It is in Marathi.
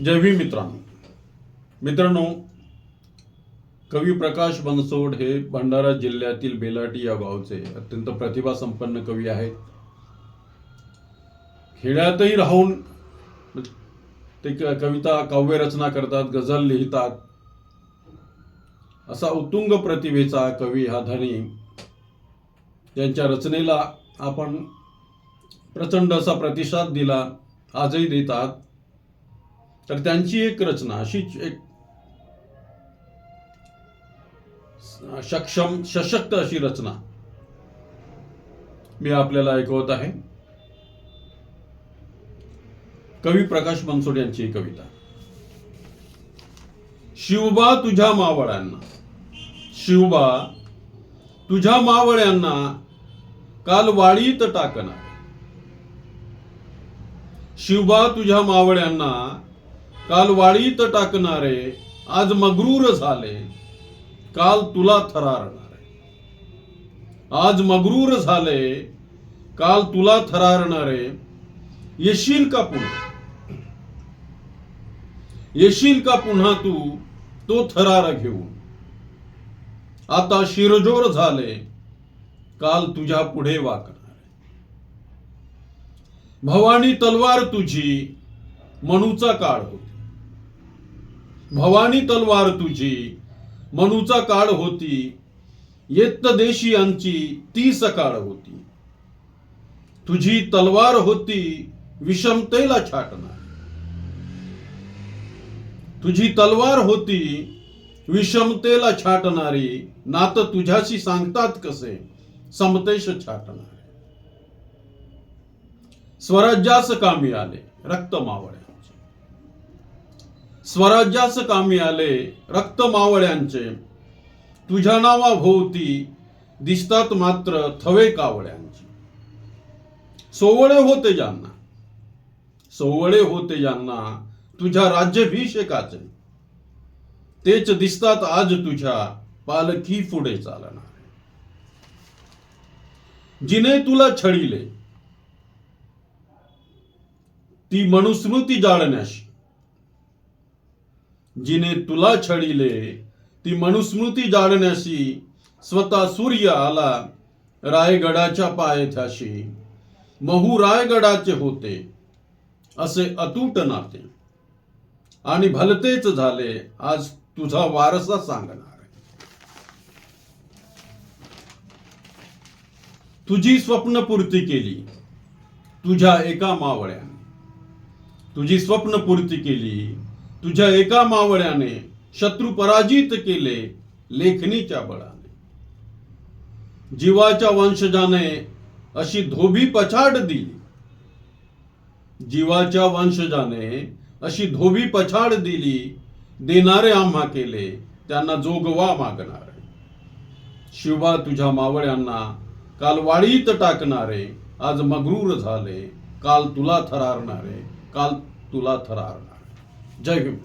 जय भीम मित्रांनो. मित्रांनो कवी प्रकाश बनसोड हे भंडारा जिल्ह्यातील बेलाटी या गावचे अत्यंत प्रतिभा संपन्न कवी आहेत. खेड्यातही राहून ते कविता काव्य रचना करतात गझल लिहितात. असा उत्तुंग प्रतिभेचा कवी हा धनी. यांच्या रचनेला आपण प्रचंड असा प्रतिसाद दिला आजही देतात. तर त्यांची एक रचना अशी एक सक्षम सशक्त अशी रचना मी आपल्याला ऐकवत आहे. कवी प्रकाश बनसोड यांची कविता. शिवबा तुझ्या मावळ्यांना शिवबा तुझ्या मावळ्यांना काल वाळीत टाकणार. शिवबा तुझ्या मावळ्यांना काल वाळीत टाकणारे आज मगरूर झाले. काल तुला थरारणारे. आज मगरूर झाले काल तुला थरारणारे. येशील का पुन्हा? येशील का पुन्हा तू? तो थरार घेऊन. आता शिरजोर झाले काल तुझ्या पुढे वाकणारे. भवानी तलवार तुझी मनूचा काळ होता. भवानी तलवार तुझी मनूचा काळ होती येत्त आमची ती सकाळ होती. तुझी तलवार होती विषमतेला छाटणार तुझी तलवार होती विषमतेला छाटणारी नात तुझ्याशी सांगतात कसे समतेश छाटणारे. स्वराज्यास कामी आले रक्त मावळे. स्वराज्यास कामी आले रक्त मावळ्यांचे. तुझ्या नावाभोवती दिसतात मात्र थवे कावळ्यांचे. सोवळे होते ज्यांना सोवळे होते ज्यांना तुझ्या राज्याभिषेकाचे. तेच दिसतात आज तुझ्या पालखी पुढे चालणार. जिने तुला छळीले ती मनुस्मृती जाळण्याशी. जिने तुला छळीले ती मनुस्मृती जाळण्याशी स्वतः सूर्य आला रायगडाच्या पायथ्याशी. महू रायगडाचे होते असे अतूट नाते. आणि भलतेच झाले आज तुझा वारसा सांगणार तुझी स्वप्नपूर्ती केली तुझ्या एका मावळ्याने. तुझी स्वप्नपूर्ती केली तुझ्या एका मावळ्याने शत्रू पराजित केले लेखणीच्या बळाने. जीवाच्या वंशजाने अशी धोबी पछाड दिली. जीवाच्या वंशजाने अशी धोबी पछाड दिली देणारे आम्हा केले त्यांना जोगवा मागणारे. शिवा तुझ्या मावळ्यांना काल वाळीत टाकणारे आज मगरूर झाले काल तुला थरारणारे काल तुला थरारणार. जय भीम